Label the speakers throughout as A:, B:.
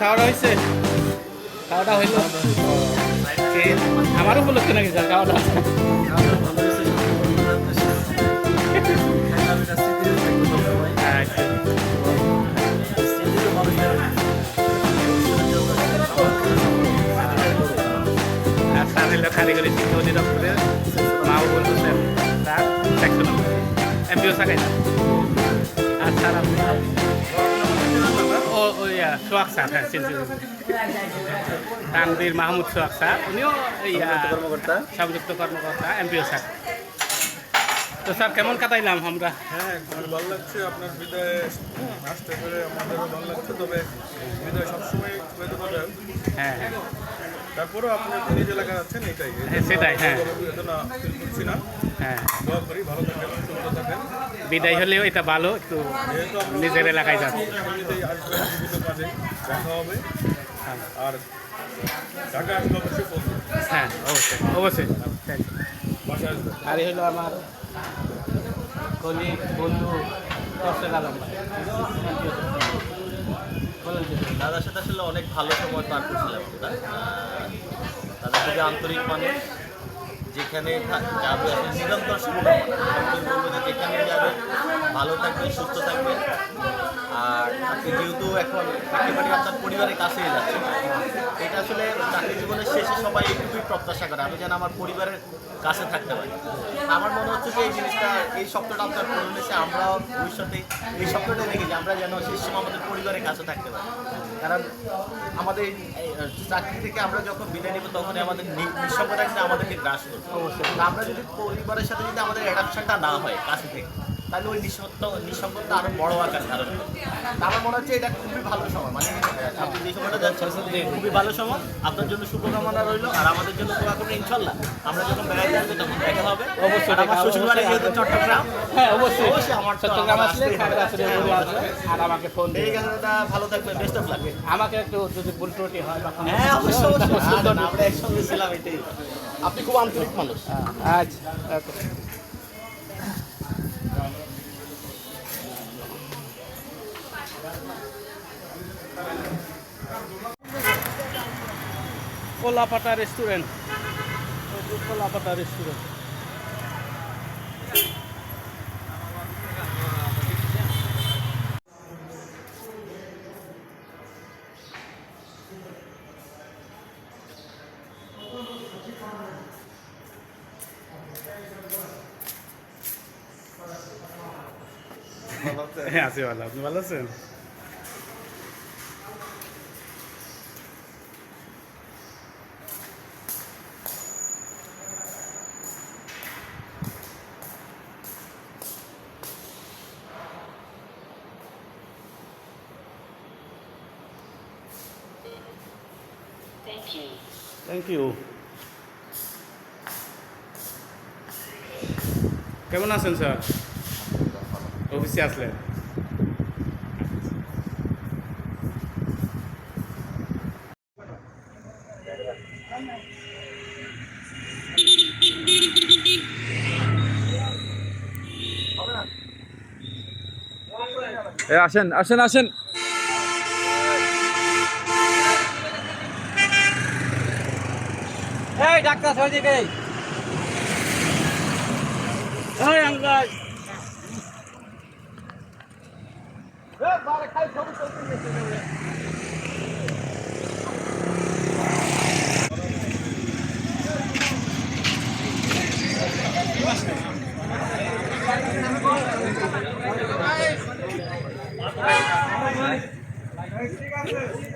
A: খাওয়াটা হয়েছে? খাওয়াটা হইল। আমারও উপলক্ষে নাকি স্যার খাওয়াটা আচ্ছা হইল কারিগরি শিক্ষা অধিদপ্তরের Mahbubul Hossain sir. Section MPO সাকাই আর স্যার আপনি সোহাগ স্যার হ্যাঁ তানবীর মাহমুদ সোহাগ স্যার উনিও ইয়া
B: কর্মকর্তা।
A: সংযুক্ত কর্মকর্তা এমপিও স্যার। তো স্যার কেমন কাটাইলাম আমরা?
C: হ্যাঁ খুব ভালো লাগছে আপনার বিদায় আসতে পেরে আমাদেরও ভালো লাগছে। তবে বিদায় সবসময়
A: হ্যাঁ হ্যাঁ।
C: তারপরেও আপনি নিজ এলাকায় আছেন এটাই।
A: হ্যাঁ, সেটাই, হ্যাঁ।
C: করছি না।
A: হ্যাঁ।
C: দোয়া করি ভালো থাকেন সুস্থ থাকেন।
A: বিদায় হলেও এটা ভালো একটু নিজের এলাকায়
C: দেখা হবে।
A: হ্যাঁ।
C: আর ঢাকা আসলে অবশ্যই
A: হ্যাঁ অবশ্যই অবশ্যই। আর হলো আমার কলিগ বন্ধু দর্শক আলম ভাই। বলুন যে।
B: দাদার সাথে আসলে অনেক ভালো সময় পার করছিলাম দাদা খুবই আন্তরিক মানুষ। যেখানে যাবে আসলে নিরন্তর যেখানে যাবে, ভালো থাকবে, সুস্থ থাকবে। আপনি যেহেতু এখন একেবারে আপনার পরিবারের কাছে যাচ্ছে। এটা আসলে চাকরি জীবনের শেষে সবাই একটুকুই প্রত্যাশা করে। আমি যেন আমার পরিবারের কাছে থাকতে পারি। আমার মনে হচ্ছে যে এই জিনিসটা এই স্বপ্নটা আপনার পূরণ হয়েছে আমরাও ভবিষ্যতে এই স্বপ্নটাই দেখি যে আমরা যেন শেষ সময় আমাদের পরিবারের কাছে থাকতে পারি। কারণ আমাদের চাকরি থেকে আমরা যখন বিদায় নিব তখনই আমাদের নি- নিঃসঙ্গতা কিন্তু আমাদেরকে গ্রাস করবে। আমরা যদি পরিবারের সাথে যদি আমাদের অ্যাডাপশনটা না হয় কাছে থেকে তাহলে ওই নিঃসঙ্গত নিঃসঙ্গতা আরও বড় আকার ধারণ। আমার মনে হচ্ছে এটা খুবই ভালো সময় মানে আপনি যে সময়টা যাচ্ছেন খুবই ভালো সময়। আপনার জন্য শুভকামনা রইল আর আমাদের জন্য দোয়া করবেন ইনশাল্লাহ। আমরা যখন বেড়াইতে আসব তখন দেখা হবে।
A: অবশ্যই
B: আমার
A: দেখা হবে,
B: শ্বশুর বাড়ি
A: অবশ্যই
B: যেহেতু চট্টগ্রাম
A: হ্যাঁ অবশ্যই।
B: অবশ্যই আমার
A: চট্টগ্রাম আসলে আর আমাকে ফোন
B: এই
A: দিবে।
B: গাছটা ভালো থাকবে বেস্ট অফ লাক
A: আমাকে একটু যদি হয়
B: হ্যাঁ অবশ্যই অবশ্যই। আমরা একসঙ্গে ছিলাম এটাই। আপনি খুব আন্তরিক মানুষ।
A: আচ্ছা কোলাপাটা রেস্টুরেন্ট কোলাপাটা রেস্টুরেন্ট হ্যাঁ আছি ভালো। আপনি ভালো আছেন?
D: Thank you.
A: থ্যাংক ইউ কেমন আছেন স্যার অফিসে আসলেন
E: এ আসেন আসেন আসেন
A: এই ডাক্তার সজিক এই। আঙ্গাজ লালদা ঠিক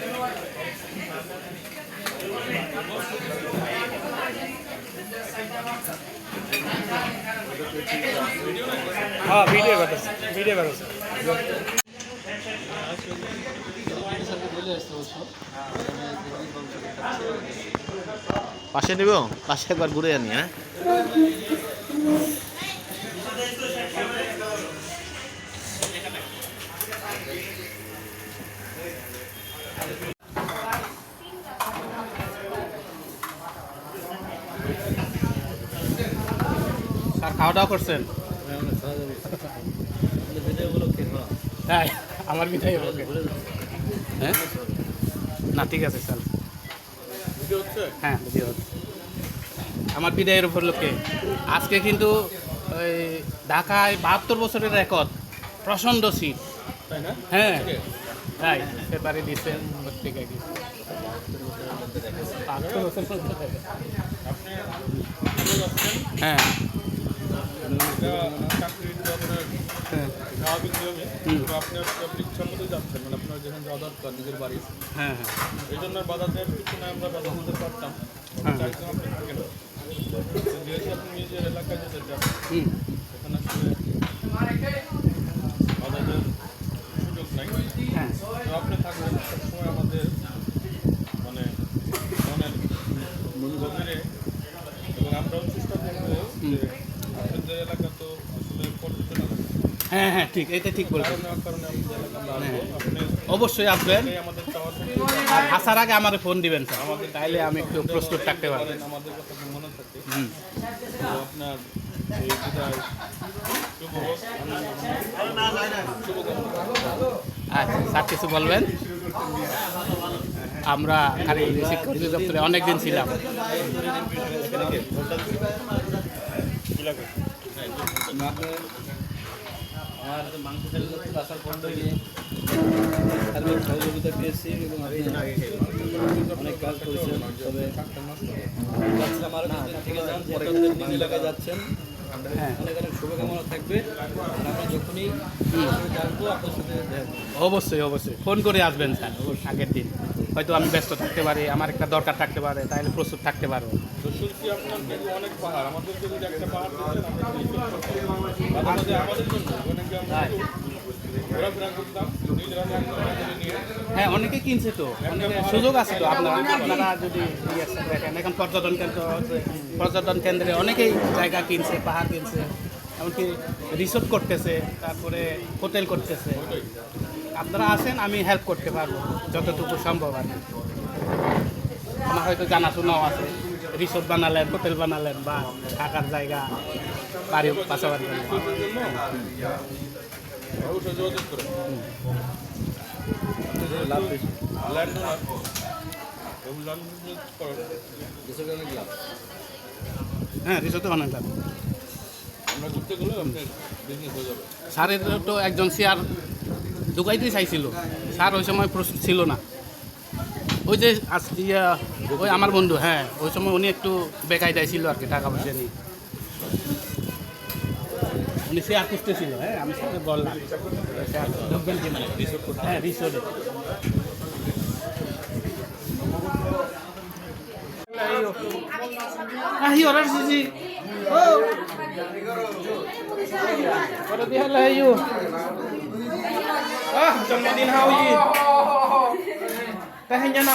A: হ্যাঁ ভিডিও করতেছে ভিডিও করতেছে
B: পাশে নেব? পাশে একবার ঘুরে আনি হ্যাঁ?
A: খাওয়া দাওয়া করছেন? তাই আমার বিদায় হ্যাঁ? না ঠিক আছে স্যার হ্যাঁ ভিডিও হচ্ছে। আমার বিদায়ের উপলক্ষে। আজকে কিন্তু ওই ঢাকায় বাহাত্তর বছরের রেকর্ড প্রচণ্ড শীত।
C: তাই
A: হ্যাঁ তাই পেপারে দিচ্ছেন পত্রিকায় দিচ্ছে
C: এটা চাকরির যে আপনার
A: হ্যাঁ
C: স্বাভাবিক নিয়মে
A: হুম।
C: তো আপনি আপনি ইচ্ছা মতো যাচ্ছেন মানে আপনার যেখানে যাওয়া দরকার নিজের বাড়ি
A: হ্যাঁ হ্যাঁ
C: এই জন্য আর বাধা দেওয়ার কিছু না আমরা বাধা দিতে পারতাম
A: হ্যাঁ।
C: চাইতাম আপনি থাকেন যেহেতু আপনি নিজের এলাকায় যেতে চান এখানে আসলে বাধা দেওয়ার সুযোগ নাই
A: হ্যাঁ
C: তো আপনি থাকবেন সবসময় আমাদের মানে মনের গভীরে এবং আমরাও চেষ্টা করব যে আপনাদের এলাকা তো আসলে পর্যটন এলাকা
A: হ্যাঁ হ্যাঁ ঠিক, এটা ঠিক বলছেন।
C: আপনি
A: অবশ্যই আসবেন। আর আসার আগে আমার ফোন দিবেন, স্যার। তাইলে আমি একটু প্রস্তুত থাকতে পারব। আচ্ছা স্যার কিছু বলবেন? আমরা কারিগরি শিক্ষা অধিদপ্তরে অনেকদিন ছিলাম।
F: আমার মাংস চাল আসার পর থেকে সার্বিক সহযোগিতা পেয়েছি এবং অনেক কাজ করেছেন তবে যাচ্ছিলাম থেকে যান যে এলাকায় যাচ্ছেন।
A: হ্যাঁ। অবশ্যই অবশ্যই। ফোন করে আসবেন স্যার আগের দিন। হয়তো আমি ব্যস্ত থাকতে পারি আমার একটা দরকার থাকতে পারে তাহলে প্রস্তুত থাকতে পারব।
C: অনেক পাহাড়। আমাদের যদি একটা পাহাড় জন্য।
A: হ্যাঁ অনেকে কিনছে তো। অনেকে সুযোগ আছে তো আপনারা আপনারা যদি দেখেন এখন পর্যটন কেন্দ্র পর্যটন কেন্দ্রে অনেকেই জায়গা কিনছে পাহাড় কিনছে এমনকি রিসোর্ট করতেছে তারপরে হোটেল করতেছে। আপনারা আসেন আমি হেল্প করতে পারব যতটুকু সম্ভব আর আমার হয়তো জানাশোনাও আছে রিসোর্ট বানালেন হোটেল বানালেন বা থাকার জায়গা বাড়ি পাশাপাশি। হ্যাঁ স্যারের তো একজন শেয়ার ঢুকাইতে চাইছিল। স্যার, ওই সময় প্রস্তুত ছিল না। ওই যে আজ ওই আমার বন্ধু হ্যাঁ ওই সময় উনি একটু বেকায়দায় ছিল আর কি, টাকা পয়সা নিয়ে। উনি শেয়ার খুঁজতেছিল হ্যাঁ আমি সাথে বললাম শেয়ার ঢুকবেন কিনা হ্যাঁ রিসোর্টে Ayo orang sisi. Oh. Pada dia lah ayo. Ah, jন্মদিন হাও জি তাহেnya না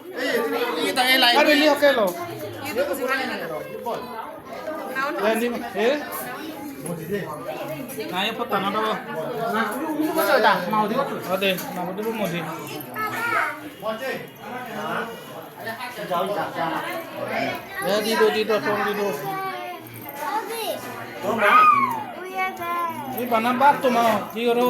A: তামু নিব আর বেলি হকে লো লেনি এ নাই পতা না দাও mau di Ode, mau di mau di. Ya di do di do tong di do. Ini banan bat tu mau di ro.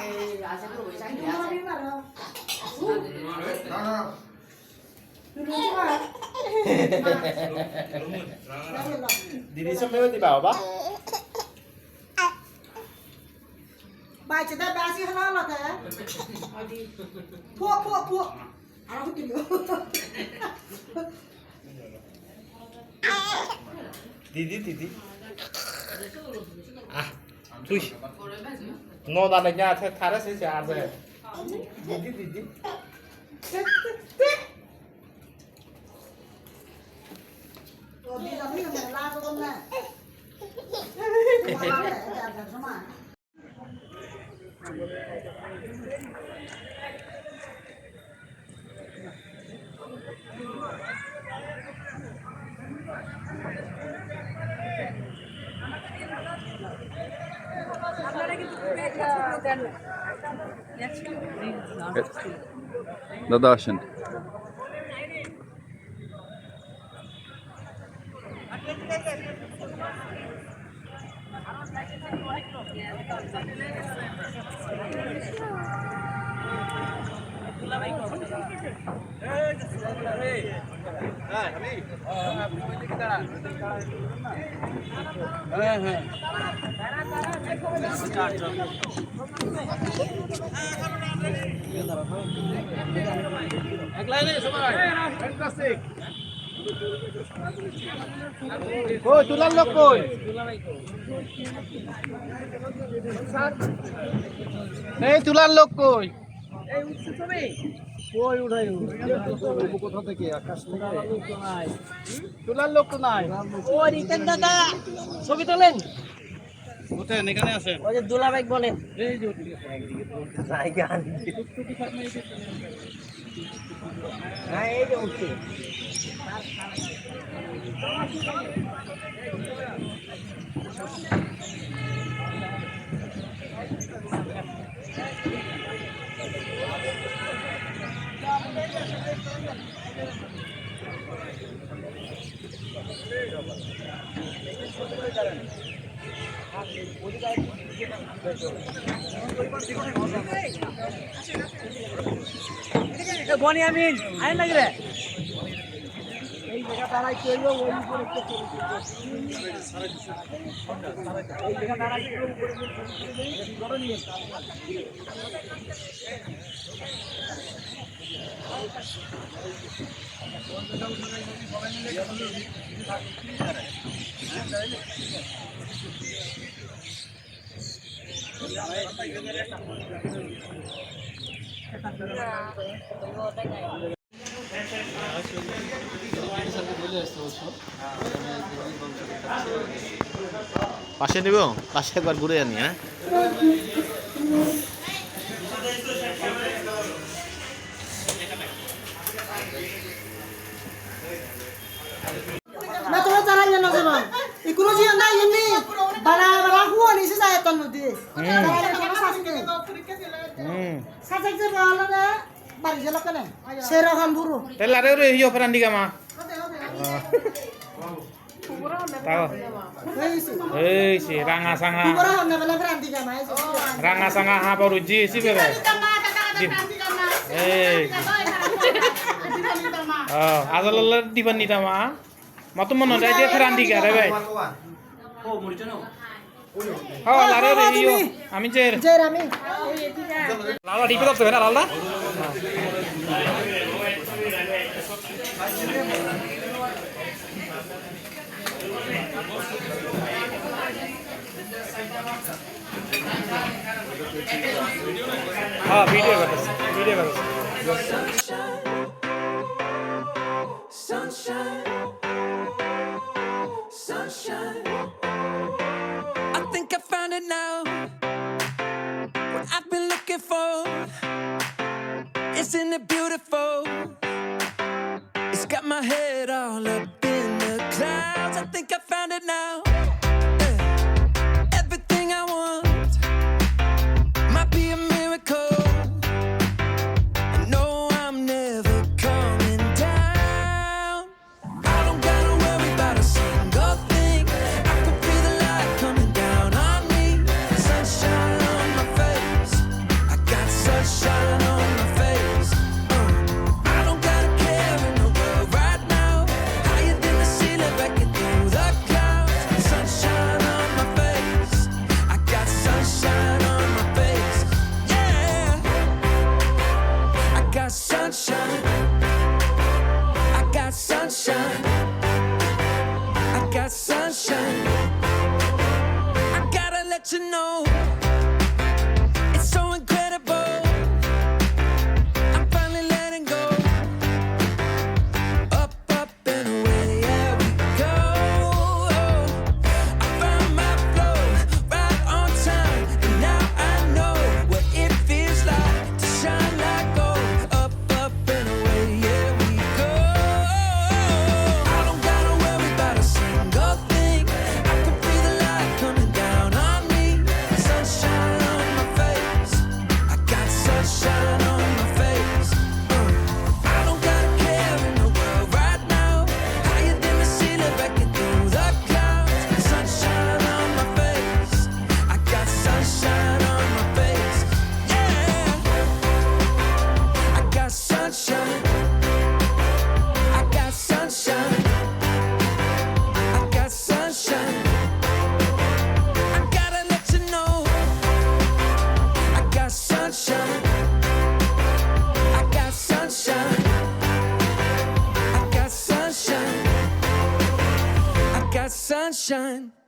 G: 에이
H: 아직으로 왜 자기 누나 아직? 말아. 나나 누르지
G: 마. 나나. Dili siya meron, di ba, ba? 맞다 다시
H: 하나 하나 어디 포포포 알아서 들려
B: Didi, didi. Ah. 对。弄到了伢，他
G: 他那是啥子？Thank
H: you.
E: Da daşın. Hey,
H: cho mà
I: দাদা আসেন
G: কই তুলার লোক কই এই লোক কই? তুলার লোক তো নাই।
J: ও রিটেন দাদা ছবি তোলেন?
G: এখানে আছেন
J: ওই যে দুলাভাই বলেন। হ্যাঁ এই যে উঠছে। বনি আমিন আইন লাগে রে? এই জায়গা দাঁড়াই চলবো ওই উপরে একটু চলে এই জায়গা দাঁড়াই চলবো উপরে নিয়ে
B: পাশে নেব পাশে একবার ঘুরে আনি হ্যাঁ
H: ikuro ji anda yini bara bara huwa ni se saya tan nudi bara bara Serahan buru.
G: Tela re re yo peran diga ma. Tahu.
H: Hei si ranga sanga. Ranga sanga apa ruji si
G: bero. Hei. Eh. Oh, asal leler di bani tama. Matu mana ada dia peran diga. Oh, muritan Oh, lari re. Iya. Amin jer. Jer amin. Lala di
H: pick up
G: tuh kan lala. હા video બતાવશે video બતાવશે Sunshine, sunshine.
K: I think I found it now. What I've been looking for. Isn't it beautiful? It's got my head all up in the clouds. I think I found it now. sunshine.